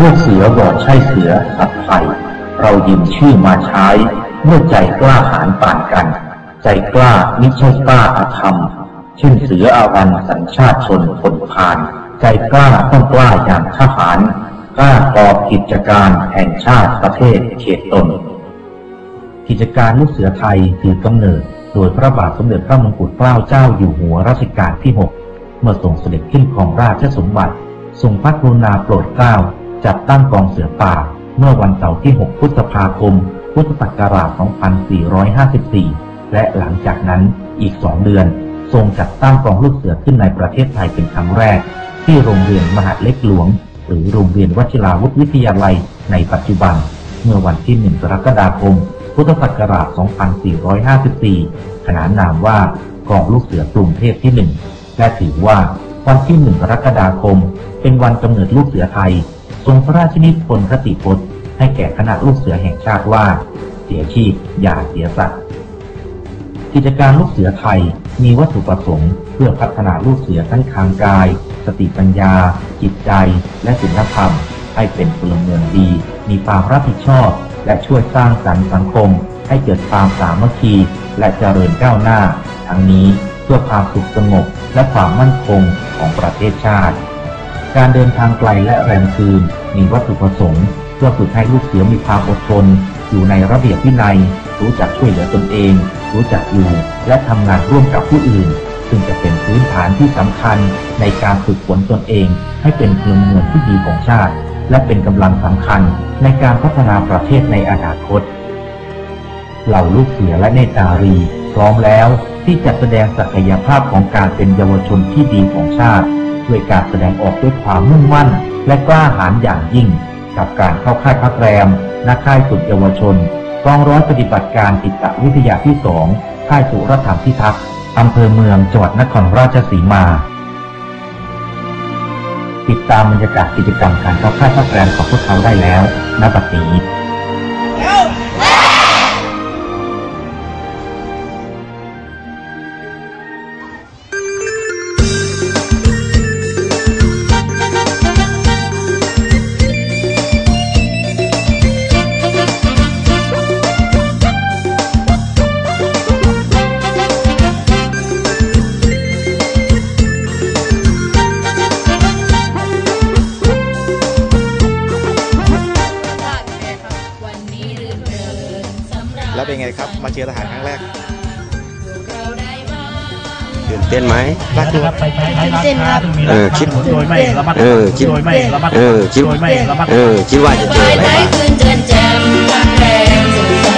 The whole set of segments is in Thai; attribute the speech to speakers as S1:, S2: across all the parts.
S1: ลูกเสือบอกใช่เสือสัตว์ไทยเรายิมชื่อมาใช้ เมื่อใจกล้าหาญต่างกัน ใจกล้ามิใช่กล้าอาธรรม เช่นเสืออาวันสัญชาติชนผลพาน ใจกล้าต้องกล้าอย่างทหาร กล้ากอบกิจการแห่งชาติประเทศเขตตน กิจการลูกเสือไทยถือกำเนิด โดยพระบาทสมเด็จพระมงกุฎเกล้าเจ้าอยู่หัวรัชกาลที่ 6 เมื่อทรงเสด็จขึ้นของราชสมบัติทรงพระกรุณาโปรดเกล้า จัดตั้งกองเสือป่า เมื่อวันเสาร์ที่ 6 พฤษภาคม พุทธศักราช 2454 และหลังจากนั้นอีกสองเดือน ทรงจัดตั้งกองลูกเสือขึ้นในประเทศไทยเป็นครั้งแรก ที่โรงเรียนมหาเล็กหลวง หรือโรงเรียนวชิราวุธวิทยาลัยในปัจจุบัน เมื่อวันที่ 1 กรกฎาคม พุทธศักราช 2454 ขนานนามว่ากองลูกเสือกรุงเทพที่ 1 และถือว่าวันที่ 1 กรกฎาคม เป็นวันกำเนิดลูกเสือไทย ทรงพระราชนิพนธ์คติพจน์ให้แก่คณะลูกเสือแห่งชาติว่า เสียชีพอย่าเสียสัตว์กิจการลูกเสือไทยมีวัตถุประสงค์เพื่อพัฒนาลูกเสือทั้งทางกาย สติปัญญา จิตใจ และศีลธรรม ให้เป็นพลเมืองดี มีความรับผิดชอบ และช่วยสร้างสรรค์สังคม ให้เกิดความสามัคคี และเจริญก้าวหน้า ทั้งนี้เพื่อความสุขสงบและความมั่นคงของประเทศชาติ การเดินทางไกลและแรงคืน มีวัตถุประสงค์ เพื่อฝึกให้ลูกเสือมีความอดทน อยู่ในระเบียบวินัย รู้จักช่วยเหลือตนเอง รู้จักอยู่และทำงานร่วมกับผู้อื่น ซึ่งจะเป็นพื้นฐานที่สำคัญในการฝึกฝนตนเอง ให้เป็นพลเมืองที่ดีของชาติ และเป็นกำลังสำคัญในการพัฒนาประเทศในอนาคต เหล่าลูกเสือและเนตรารี พร้อมแล้วที่จะแสดงศักยภาพของการเป็นเยาวชนที่ดีของชาติ ด้วยการแสดงออกด้วยความมุ่งมั่น และกล้าหาญอย่างยิ่ง กับการเข้าค่ายพักแรมณค่ายฝึกเยาวชนกองร้อยปฏิบัติการจิตวิทยาที่สองค่ายสุรธรรมพิทักษ์อำเภอเมืองจังหวัดนครราชสีมา ติดตามบรรยากาศกิจกรรมการเข้าค่ายพักแรมของพวกเขาได้แล้วณบัดนี้
S2: แล้วเป็นไงครับ มาเชียร์ทหารครั้งแรก
S3: เราได้มา
S2: ตื่นเต้นไหม
S4: รักนะครับไปใช้ให้ร้านค้าที่มี
S2: เอ
S4: รา
S2: อ
S4: คา
S2: คิด
S4: โดยไม่ระมัด
S2: เออคิด
S4: โดยไม่ระมัด
S2: เออคิด
S4: โดยไม่ระมัด
S2: เออคิดว่าจะเจอ
S3: สบาย
S2: อะไร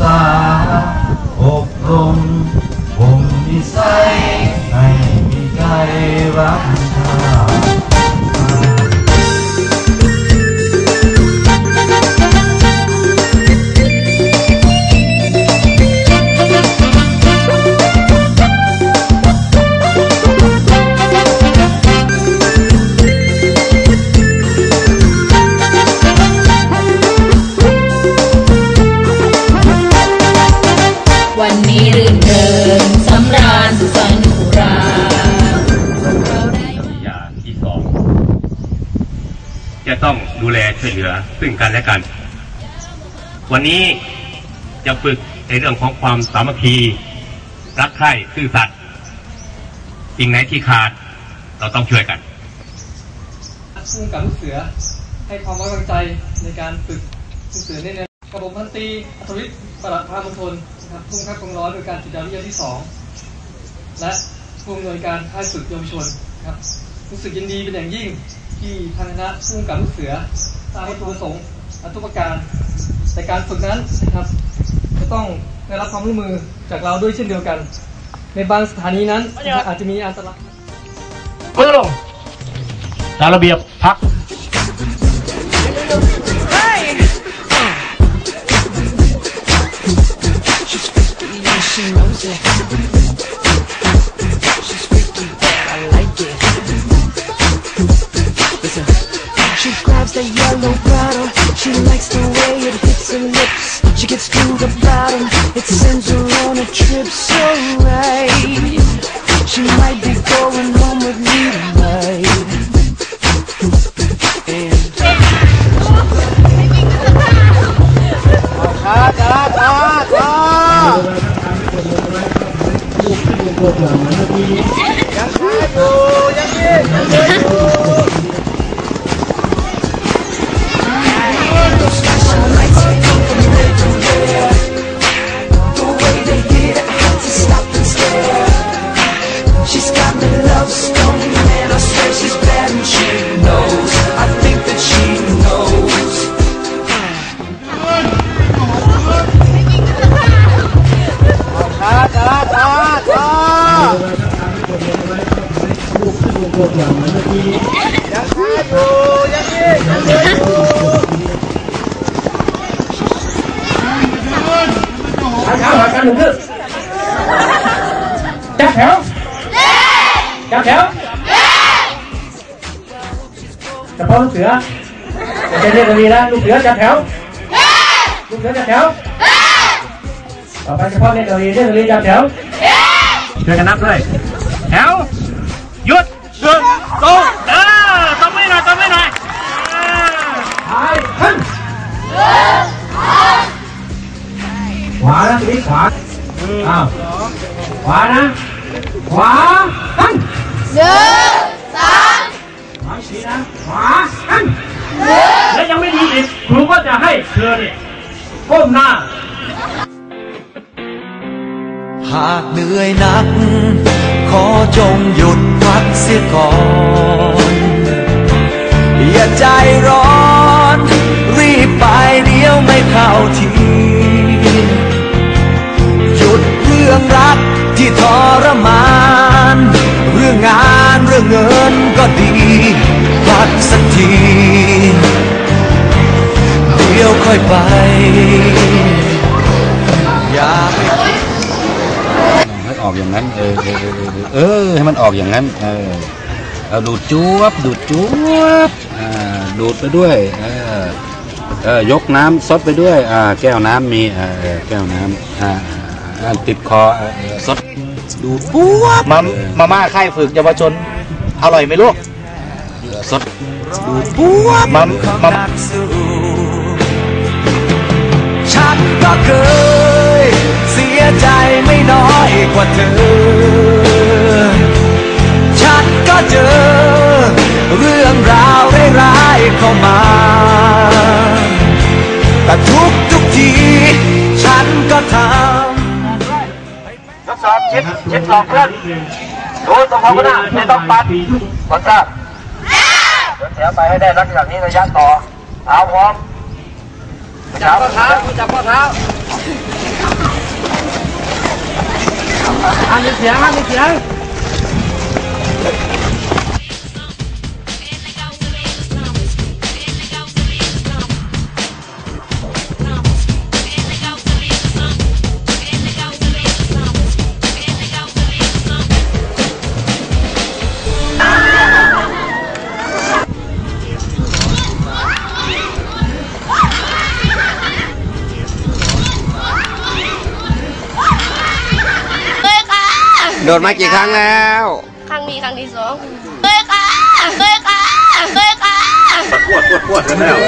S3: สา วันนี้รื่นเริงสำราญสุขสันต์หุราเราได้มา
S5: อย่า
S3: ง
S6: ที่สองจะต้องดูแลช่วยเหลือซึ่งกันและกัน วันนี้จะฝึกในเรื่องของความสามัคคี รักใคร่ซื่อสัตย์สิ่งไหนที่ขาดเราต้องช่วยกัน
S7: พุ่งกับลูกเสือให้ความไว้วางใจในการฝึกลูกเสือเนี่ยนะกระผมพันตีอัธวิทประหลัดพามณฑลนะครับ ผู้บังคับกองร้อยโดยการจิตวิทยาที่สองและผู้อำนวยการค่ายฝึกเยาวชนครับรู้สึกยินดีเป็นอย่างยิ่งที่ทางคณะผู้กำกับลูกเสือตามวัตถุประสงค์และทุกประการในการฝึกนั้นนะครับจะต้องได้รับความร่วมมือจากเราด้วยเช่นเดียวกัน ในบางสถานีนั้นอาจจะมีอันตราย
S4: มือลงตามระเบียบพัก Thẳng thảo là căn đúng chứ Chắc khéo Chắc khéo Chặt phó lúc sửa Trên đây là gì đó lúc sửa chặt khéo Lúc sửa chặt khéo ต่อไปเฉพาะเล่นดนตรีเล่นดนตรีจับแถ วช่วยกันนับด้วยแถวหยุดหยุดตรงเออตบไม่หน่อยตบไม่หน่อยไปขึ้นขวานะทีขวาอ้าวขวานะ ขวาขึ้นหนึ่งสามขวาสีนะขวาขึ้นแล้วยังไม่ดีอีกครูก็จะให้เธอเนี่ยก้มหน้า
S8: หากเหนื่อยหนัก ขอจงหยุดพักเสียก่อน อย่าใจร้อน ไป อย่าไป
S9: ให้ออกอย่างนั้น เออเออเออเออเออให้มันออกอย่างนั้น เออเอาดูดจูบดูดจูบอ่าดูดไปด้วยเออเออยกน้ำซดไปด้วยอ่าแก้วน้ำมีเออเออแก้วน้ำอ่าอ่าติดคอเออเออซดดูดปุ๊บ
S4: มามาม่าค่ายฝึกเยาวชน อร่อยไหมลูก
S9: ซดดูดปุ๊บ
S4: มามา
S8: นักสู้ ก็เคย เสียใจไม่น้อยกว่าเธอ ฉันก็เจอ เรื่องราวร้ายๆเข้ามา แต่ทุกทุกที ฉันก็ทำ
S4: ทดสอบชิดชิดหลอกเพื่อนโดูตรงของก็ได้ไม่ต้องปัดขอทราบเดินแถวไปให้ได้ลักษณะนี้ระยะต่อเท้าพร้อม จับข้อเท้าจับข้อเท้าอันมมีเสียงห้ามมีเสียง
S9: ดดมากี่ครั้งแล้ว
S7: ครั้งนี้ครั้งที่สองเคยค่ะเคยค่ะเคยค่ะ
S9: ปวดปวดปวดกันแล้ว